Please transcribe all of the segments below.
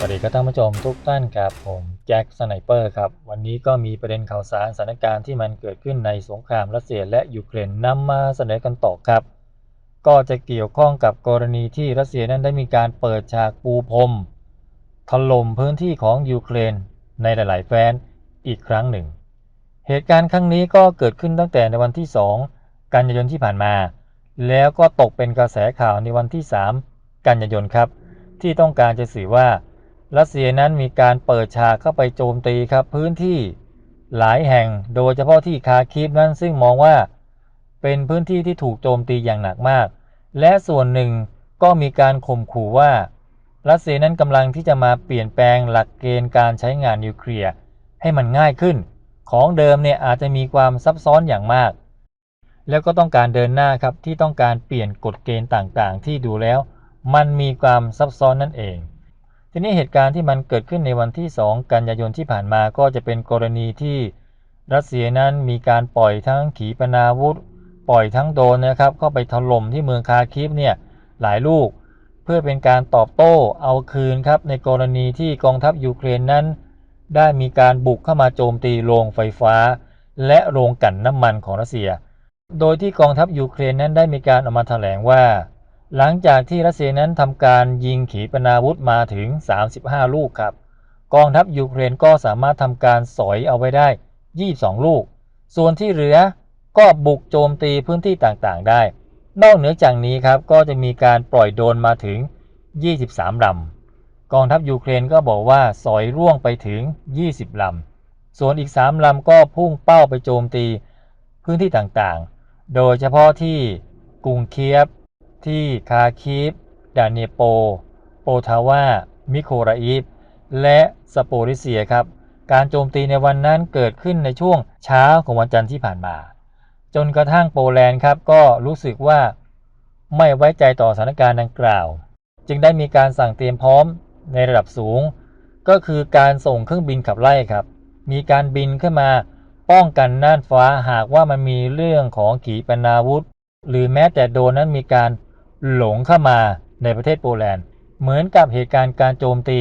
สวัสดีครับท่านผู้ชมทุกท่านครับผมแจ็คสไนเปอร์ครับ วันนี้ก็มีประเด็นข่าวสารสถานการณ์ที่มันเกิดขึ้นในสงครามรัสเซียและยูเครนนำมาเสนอกันต่อครับ ก็จะเกี่ยวข้องกับกรณีที่รัสเซียนั้นได้มีการเปิดฉากปูพรมถล่มพื้นที่ของยูเครนในหลาย ๆ แฟนอีกครั้งหนึ่ง เหตุการณ์ครั้งนี้ก็เกิดขึ้นตั้งแต่ในวันที่ 2 กันยายนที่ผ่านมา แล้วก็ตกเป็นกระแสข่าวในวันที่ 3 กันยายนครับ ที่ต้องการจะสื่อว่า รัสเซียนั้นมีการเปิดฉากเข้าไปโจมตีครับพื้นที่หลายแห่งโดยเฉพาะที่คาคิฟนั้นซึ่งมองว่า เป็นพื้นที่ที่ถูกโจมตีอย่างหนักมาก และส่วนหนึ่งก็มีการข่มขู่ว่า รัสเซียนั้นกำลังที่จะมาเปลี่ยนแปลงหลักเกณฑ์การใช้งานนิวเคลียร์ให้มันง่ายขึ้น ของเดิมเนี่ยอาจจะมีความซับซ้อนอย่างมาก แล้วก็ต้องการเดินหน้าครับที่ต้องการเปลี่ยนกฎเกณฑ์ต่างๆ ที่ดูแล้ว มันมีความซับซ้อนนั่นเอง ทีนี้เหตุการณ์ที่มันเกิดขึ้นในวันที่ 2 กันยายนที่ผ่านมาก็จะเป็นกรณีที่รัสเซียนั้นมีการปล่อยทั้งขีปนาวุธ ปล่อยทั้งโดรนนะครับเข้าไปถล่มที่เมืองคาคิฟเนี่ยหลายลูก เพื่อเป็นการตอบโต้เอาคืนครับในกรณีที่กองทัพยูเครนนั้น ได้มีการบุกเข้ามาโจมตีโรงไฟฟ้า และโรงกลั่นน้ำมันของรัสเซีย โดยที่กองทัพยูเครนนั้นได้มีการออกมาแถลงว่า หลังจากที่รัสเซียนั้นทำการยิงขีปนาวุธมาถึง 35 ลูกครับ กองทัพยูเครนก็สามารถทำการสอยเอาไว้ได้ 22 ลูก ส่วนที่เหลือก็บุกโจมตีพื้นที่ต่างๆ ได้ นอกเหนือจากนี้ครับก็จะมีการปล่อยโดนมาถึง 23 ลำ กองทัพยูเครนก็บอกว่าสอยร่วงไปถึง 20 ลำ ส่วนอีก 3 ลำก็พุ่งเป้าไปโจมตีพื้นที่ต่างๆ โดยเฉพาะที่กรุงเคียฟ ที่คาคีฟดาเนโป โปทาวา มิโคราอีฟและสโปริเซียครับ การโจมตีในวันนั้นเกิดขึ้นในช่วงเช้าของวันจันทร์ที่ผ่านมา จนกระทั่งโปแลนด์ครับก็รู้สึกว่าไม่ไว้ใจต่อสถานการณ์ดังกล่าว จึงได้มีการสั่งเตรียมพร้อมในระดับสูง ก็คือการส่งเครื่องบินขับไล่ครับ มีการบินขึ้นมาป้องกันน่านฟ้าหากว่ามันมีเรื่องของขีปนาวุธ หรือแม้แต่โดนนั้นมีการ หลงเข้ามาในประเทศโปแลนด์ เหมือนกับเหตุการณ์การโจมตี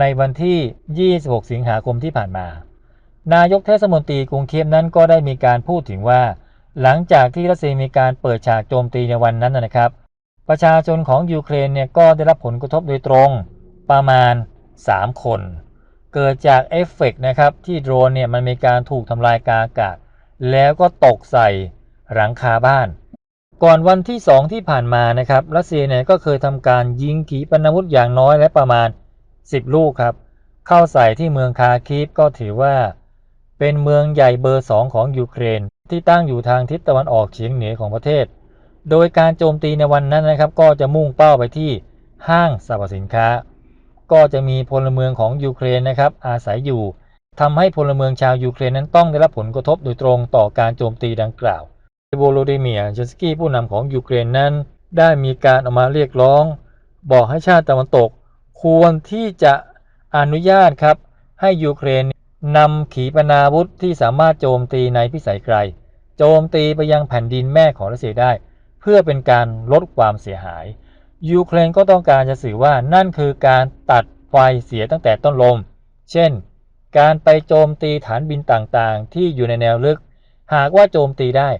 ในวันที่ 26 สิงหาคมที่ผ่านมา นายกเทศมนตรีกรุงเคียฟนั้นก็ได้มีการพูดถึงว่า หลังจากที่รัสเซียมีการเปิดฉากโจมตีในวันนั้นนะครับ ประชาชนของยูเครนเนี่ยก็ได้รับผลกระทบโดยตรงประมาณ 3 คน เกิดจากเอฟเฟกต์นะครับที่โดรนเนี่ยมันมีการถูกทำลายกาอากาศแล้วก็ตกใส่หลังคาบ้าน ก่อนวันที่ 2 ที่ผ่านมานะครับรัสเซียเนี่ยก็เคยทำการยิงขีปนาวุธอย่างน้อยและประมาณ 10 ลูกครับ เข้าใส่ที่เมืองคาคีฟก็ถือว่า เป็นเมืองใหญ่เบอร์ 2 ของยูเครน ที่ตั้งอยู่ทางทิศตะวันออกเฉียงเหนือของประเทศ โดยการโจมตีในวันนั้นนะครับ ก็จะมุ่งเป้าไปที่ห้างสรรพสินค้า ก็จะมีพลเมืองของยูเครนนะครับอาศัยอยู่ทำให้พลเมืองชาวยูเครนนั้นต้องได้รับผลกระทบโดยตรงต่อการโจมตีดังกล่าว โวโลดิเมียร์เจนสกี้ผู้นำของยูเครนนั้น ได้มีการออกมาเรียกร้อง บอกให้ชาติตะวันตก ควรที่จะอนุญาตครับ ให้ยูเครนนำขีปนาวุธที่สามารถโจมตีในพิสัยไกล โจมตีไปยังแผ่นดินแม่ของรัสเซียได้ เพื่อเป็นการลดความเสียหาย ยูเครนก็ต้องการจะสื่อว่านั่นคือการตัดไฟเสียตั้งแต่ต้นลม เช่น การไปโจมตีฐานบินต่างๆ ที่อยู่ในแนวลึก หากว่าโจมตีได้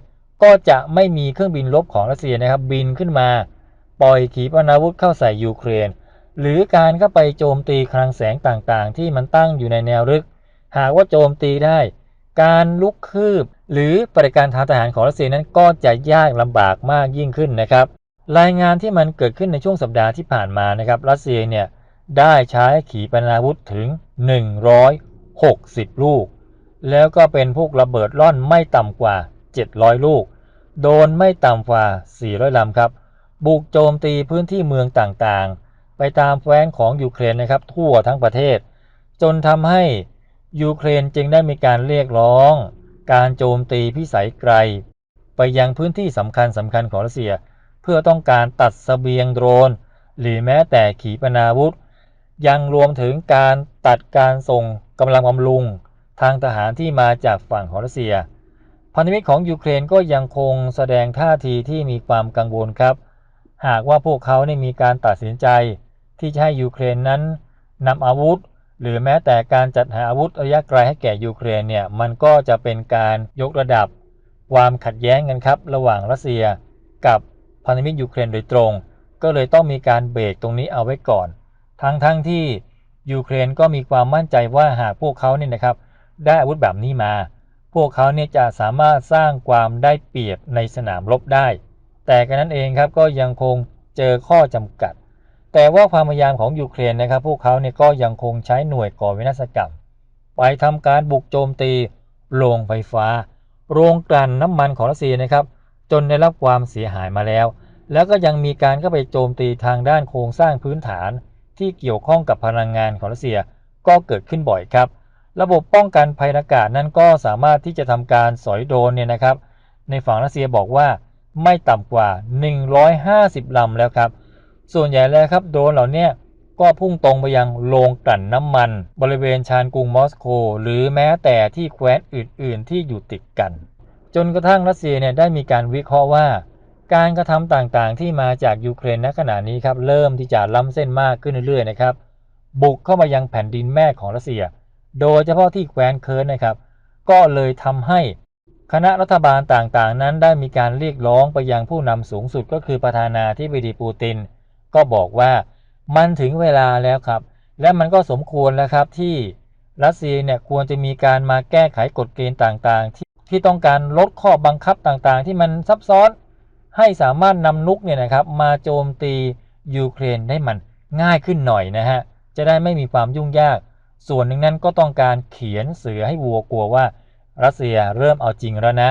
ก็จะไม่มีเครื่องบินรบของรัสเซียนะครับ บินขึ้นมา ปล่อยขีปนาวุธเข้าใส่ยูเครน หรือการเข้าไปโจมตีคลังแสงต่างๆ ที่มันตั้งอยู่ในแนวลึก หากว่าโจมตีได้ การลุกคืบ หรือปฏิการทางทหารของรัสเซียนั้นก็จะยากลำบากมากยิ่งขึ้นนะครับ รายงานที่มันเกิดขึ้นในช่วงสัปดาห์ที่ผ่านมานะครับรัสเซียเนี่ยได้ใช้ขีปนาวุธถึง 160 ลูก แล้วก็เป็นพวกระเบิดล่อนไม่ต่ำกว่า 700 ลูก โดนไม่ต่ำกว่า 400 ลำครับ บุกโจมตีพื้นที่เมืองต่างๆ ไปตามแฟนของยูเครนนะครับทั่วทั้งประเทศ จนทำให้ยูเครนจึงได้มีการเรียกร้อง การโจมตีพิสัยไกล ไปยังพื้นที่สำคัญสำคัญของรัสเซีย เพื่อต้องการตัดสเสบียงโดรน หรือแม้แต่ขีปนาวุธ ยังรวมถึงการตัดการส่งกำลังบำรุง ทางทหารที่มาจากฝั่งของรัสเซีย พันธมิตรของยูเครนก็ยังคงแสดงท่าทีที่มีความกังวลครับ หากว่าพวกเขาเนี่ยมีการตัดสินใจ ที่จะให้ยูเครนนั้นนำอาวุธ หรือแม้แต่การจัดหาอาวุธระยะไกลให้แก่ยูเครนเนี่ยมันก็จะเป็นการยกระดับ ความขัดแย้งกันครับ ระหว่างรัสเซียกับพันธมิตรยูเครนโดยตรง ก็เลยต้องมีการเบรกตรงนี้เอาไว้ก่อน ทั้งทั้งที่ยูเครนก็มีความมั่นใจว่าหากพวกเขาเนี่ยนะครับ ได้อาวุธแบบนี้มา พวกเขาเนี่ยจะสามารถสร้างความได้เปรียบในสนามรบได้ แต่กันนั้นเองครับก็ยังคงเจอข้อจำกัด แต่ว่าความพยายามของยูเครนนะครับ พวกเขาเนี่ยก็ยังคงใช้หน่วยก่อวินาศกรรม ไปทำการบุกโจมตีโรงไฟฟ้า โรงกลั่นน้ำมันของรัสเซียนะครับ จนได้รับความเสียหายมาแล้ว แล้วก็ยังมีการเข้าไปโจมตีทางด้านโครงสร้างพื้นฐาน ที่เกี่ยวข้องกับพลังงานของรัสเซียก็เกิดขึ้นบ่อยครับ ระบบป้องกันภัยอากาศนั้นก็สามารถที่จะทำการสอยโดรนเนี่ยนะครับ ในฝั่งรัสเซียบอกว่าไม่ต่ำกว่า 150ลำแล้วครับ ส่วนใหญ่แล้วครับโดรนเหล่านี้ก็พุ่งตรงไปยังโรงกลั่นน้ำมัน บริเวณชานกรุงมอสโก หรือแม้แต่ที่แคว้นอื่น ๆ ที่อยู่ติดกัน จนกระทั่งรัสเซียเนี่ยได้มีการวิเคราะห์ว่า การกระทำต่างๆ ที่มาจากยูเครนณขณะนี้ครับเริ่มที่จะล้ำเส้นมากขึ้นเรื่อยๆนะครับบุกเข้ามายังแผ่นดินแม่ของรัสเซีย โดยเฉพาะที่แคว้นเคิร์นนะครับ ก็เลยทำให้คณะรัฐบาลต่างๆ นั้นได้มีการเรียกร้องไปยังผู้นำสูงสุดก็คือประธานาธิบดีปูติน ก็บอกว่ามันถึงเวลาแล้วครับ และมันก็สมควรแล้วครับที่รัสเซียเนี่ยควรจะมีการมาแก้ไขกฎเกณฑ์ต่างๆ ที่ที่ต้องการลดข้อบังคับต่างๆ ที่มันซับซ้อนให้สามารถนำนุกเนี่ยนะครับมาโจมตียูเครนได้มันง่ายขึ้นหน่อยนะฮะจะได้ไม่มีความยุ่งยาก ส่วนหนึ่งนั้นก็ต้องการเขียนเสือให้วัวกลัวว่ารัสเซียเริ่มเอาจริงแล้วนะ